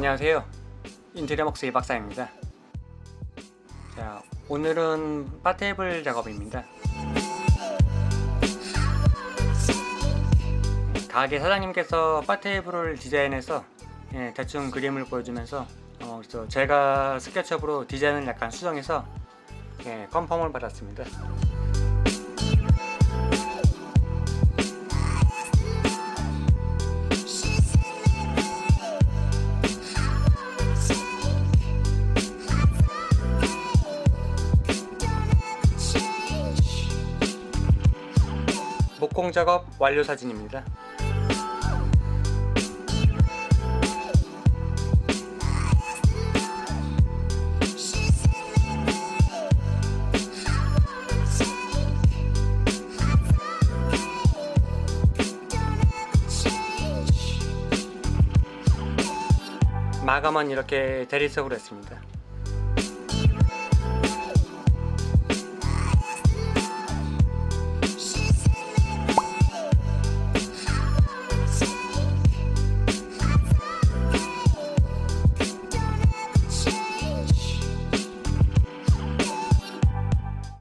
안녕하세요. 인테리어 목수 이 박사입니다. 자, 오늘은 바 테이블 작업입니다. 가게 사장님께서 바 테이블을 디자인해서 예, 대충 그림을 보여주면서 어, 그래서 제가 스케치업으로 디자인을 약간 수정해서 예, 컨펌을 받았습니다. 목공 작업 완료 사진입니다. 마감은 이렇게 대리석으로 했습니다.